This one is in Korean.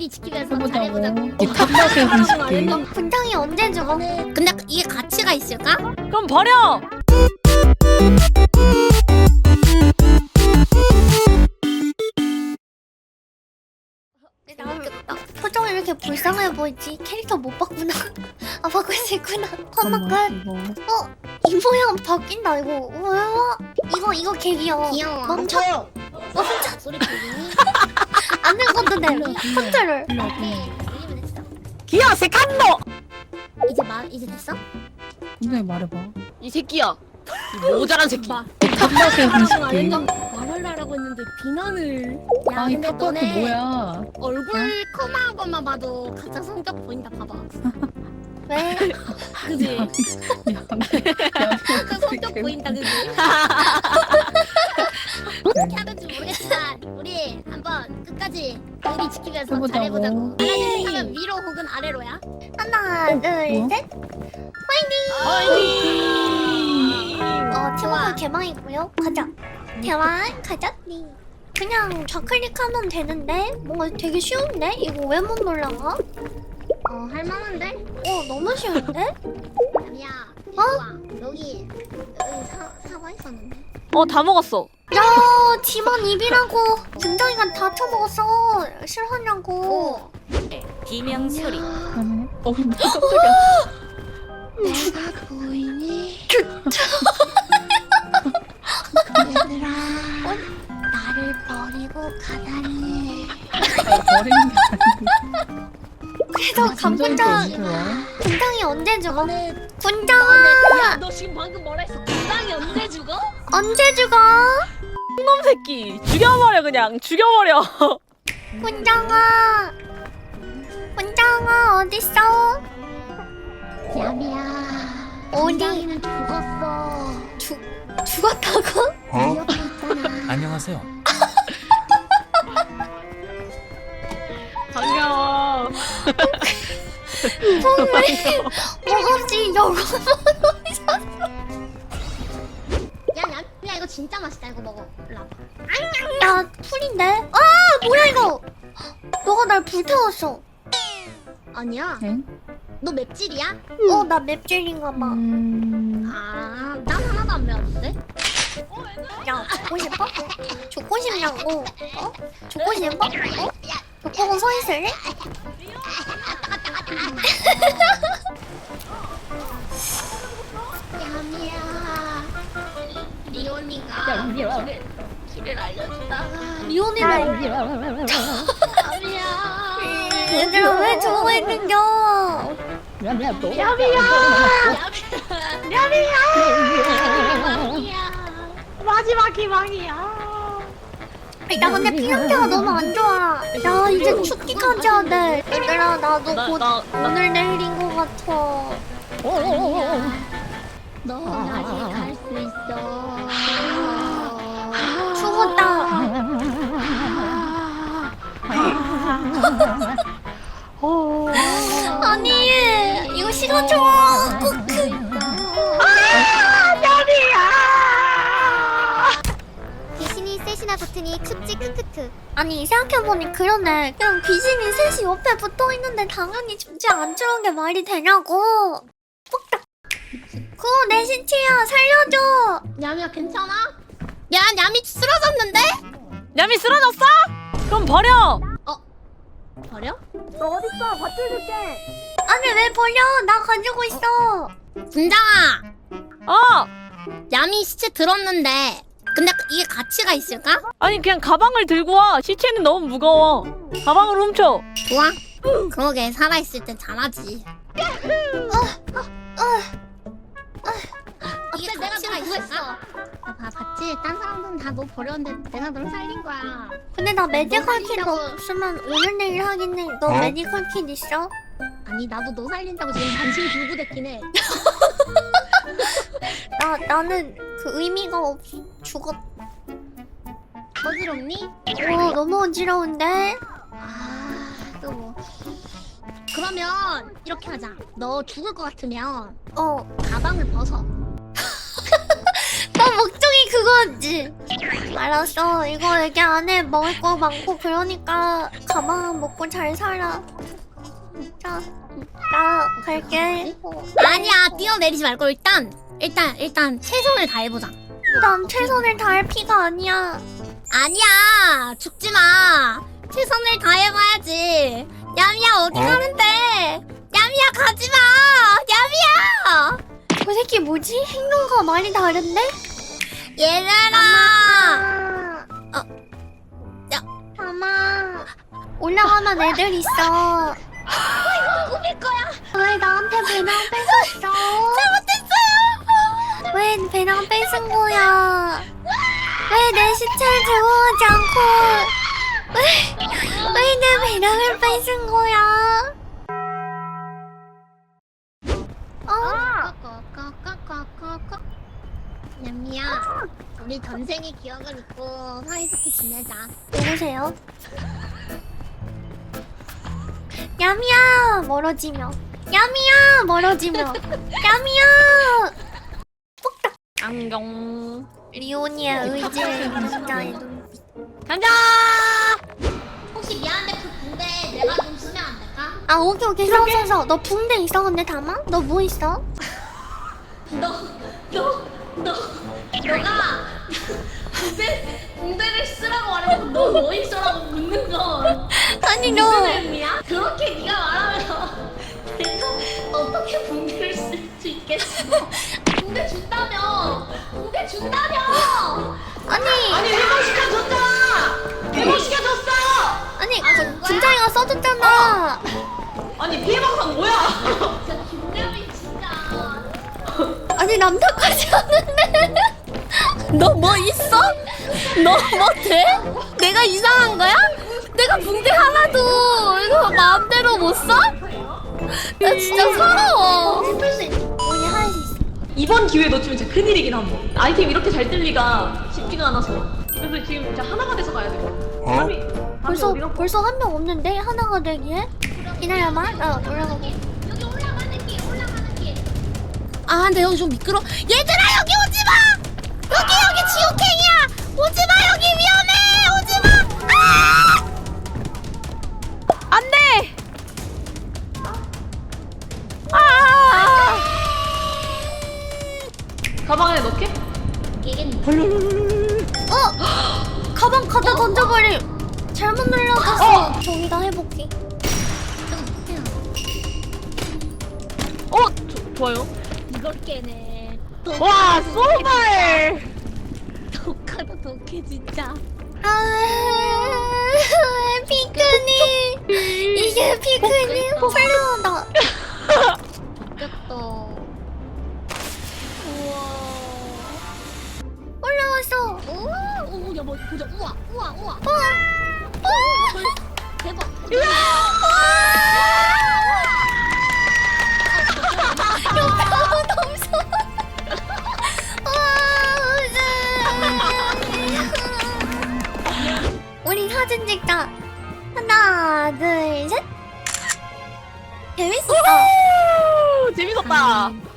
의리 지키면서 해보자고. 잘해보자고. 이 탑맛의 분식기. 분장이 언제 죽어? 근데 이게 가치가 있을까? 그럼 버려. 나겠다 표정이 왜 이렇게 불쌍해 보이지? 캐릭터 못 바꾸나? 아 바꿀 수 있구나. 잠깐만, 이거. 이 모양 바뀐다 이거. 우와. 이거 이거 개 귀여워. 귀여워. 멈춰. 어, 혼자 소리 들리니? 안 돼. 컨트롤. 오케이. 됐어. 기야 세칸노. 이제 말 이제 됐어? 분명히 말해봐. 이 새끼야. 이 모자란 새끼. 이 탑맛의 분식기. 말하려고 했는데 비난을. 야, 아, 이 근데 탑맛이 너네 뭐야? 얼굴 커마한 것만 봐도 가짜 성격 보인다. 봐봐. 왜? 그지? 그 성격 보인다, 그지? 끝까지 의리 지키면서 해보자고. 잘해보자고. 하나님 하면 위로 혹은 아래로야. 하나, 둘, 뭐? 셋. 파이팅. 어. 팀워크 개망이고요. 가자. 대왕 가자. 네. 그냥 좌클릭하면 되는데 뭔가 되게 쉬운데? 이거 왜 못 올라가? 어 할만한데? 어, 너무 쉬운데? 야, 어? 여기 여기 사 사과 있었는데. 어 다 먹었어. 야, 팀원 입이라고. 김정이가 다 쳐먹었어. 실화냐고. 비명 소리 그러네. 어, 깜짝이야. 내가 보이니? 얘들아, 나를 버리고 가다니. 버리는 게 아니고. 그래서 언제 와? 분장이 언제 죽어? 너네, 분장아! 너 지금 방금 뭐라 했어? 금방이 언제 죽어? 언제 죽어? 놈 새끼. 죽여버려 그냥. 죽여버려. 분장아! 분장아, 어딨어? 야미야. 어디? 금방이는 죽었어. 죽, 죽었다고? 네 옆에 있잖아. 안녕하세요. 반가워. 뭐없이 여고. 야, 야미야 이거 진짜 맛있다. 이거 먹어. 일로 와봐. 야, 풀인데? 아, 뭐야, 이거! 너가 날 불태웠어. 아니야. 엥? 너 맵찔이야? 어, 나 맵찔인가 봐. 음. 아, 난 하나도 안 매웠는데? 야, 죽고 싶어? 죽고 싶냐고? 어? 죽고 싶어? 어? 벽보고 서 있을래? 야미야. 리온이가 길을, 길을 알려주다가 리온이랑 야미야. 얘들아 왜 저거 있는겨? 야미야. 마지막 희망이야. 나 근데 피 상태가 너무 안 좋아. 야 이제 해야 돼. 얘들아 나도 나- 곧 나- 나- 오늘 내일인 것 같아. 너 아직 갈 수 있어. 죽었다. 아니 이거 시간 좋아. 꼭 그. 귀신이 셋이나 붙으니 크크크. 아니 생각해보니 그러네. 그냥 귀신이 셋이 옆에 붙어있는데 당연히 춥지 않지라는 게 말이 되냐고. 뻑딱. 그거 내 신체야 살려줘. 야미야 괜찮아? 야, 야미 쓰러졌는데? 야미 쓰러졌어? 그럼 버려. 버려? 아니 왜 버려? 나 가지고 있어. 분장아, 어. 야미 시체 들었는데 근데 이게 가치가 있을까? 아니 그냥 가방을 들고 와. 시체는 너무 무거워. 가방을 훔쳐. 좋아. 그러게 살아있을 땐 잘하지. 이게 가치가 있을까? 아, 봐, 봤지? 딴 사람들은 다 너 버렸는데 내가 널 살린 거야. 근데 나 메디컬 킷 살린다고- 없으면 오늘 내일 하겠네. 너 어? 메디컬 킷 있어? 아니 나도 너 살린다고 지금 반신 들고 됐긴 해. 나 나는 그 의미가 없. 죽었. 어지럽니? 어 너무 어지러운데. 아, 또 뭐. 그러면 이렇게 하자. 너 죽을 것 같으면 어. 가방을 벗어. 나 목적이 그거지. 알았어. 이거 얘기 안 해. 먹을 거 많고 그러니까 가방 먹고 잘 살아. 자, 나 갈게. 어. 아니야 뛰어내리지 말고 일단 일단 일단 최선을 다해보자 난 최선을 다할 피가 아니야. 아니야 죽지 마 최선을 다해봐야지 야미야 어디 가는데 야미야 가지마 야미야 저 새끼 뭐지? 행동과 말이 다른데? 얘들아 어. 야. 담아. 올라가면 애들 있어. 꾸밀 거야 왜 나한테 배낭 뺏었어? 잘못했어요 왜 배낭 뺏은 거야? 왜 내 시체를 들고 오지 않고 왜, 왜 내 배낭을 뺏은 거야? 어? 꺼꺼꺼꺼꺼꺼 야미야 우리 전생의 기억을 잊고 사이좋게 지내자 누구세요? 야미야 멀어지며. 야미야 멀어지며. 야미야 안경. 리오니의 의지를 진짜의 눈빛. 간다. 혹시 미안한데 그 군대 내가 좀 쓰면 안 될까? 아 오케이 오케이. 서서서. 너 붕대 있어? 근데 담아? 너뭐 있어? 너, 너, 너, 너 가 군대, 군대를 쓰라고 말하고 너뭐 있어 그, 뭐야? 준장이가 써줬잖아 아니 피해 방송 뭐야? 진짜 김대미 진짜 아니 남 탓하지 않는데 너 뭐 있어? 너 뭐 돼? 내가 이상한 거야? 내가 붕대 하나도 이거 마음대로 못 써? 나 진짜 서러워. 짚을 수 있어 우리 할수 있어 이번 기회에 놓치면 진짜 큰일이긴 함. 아이템 이렇게 잘 뜰 리가 쉽지가 않아서. 그래서 지금 진짜 하나가 돼서 가야 돼. 사람이 벌써? 벌써 한 명 없는데? 하나가 되기에? 기다려봐. 나 올라가게 여기 올라가는 길 올라가는 길 아 근데 여기 좀 미끄러 얘들아 여기 오지마! 여기 여기 지옥행이야! 오지마 여기 위험해! 오지마! 아! 안 돼. 아! 가방 안에 넣게? 얘겠네. 어 가방 갖다 던져버릴 잘못 눌러줬어. 저기다 해볼게. 어, 조, 좋아요. 이걸 깨네. 와, 소발. 독하다 독해 진짜. 아 피크닉. 이게 피크닉? 훌륭하 오야 뭐 보자. 우와 우와 우와. 우와. 대박. 너무 무서워 우리 사진 찍자. 하나 둘 셋. 재밌었다. 재밌었다.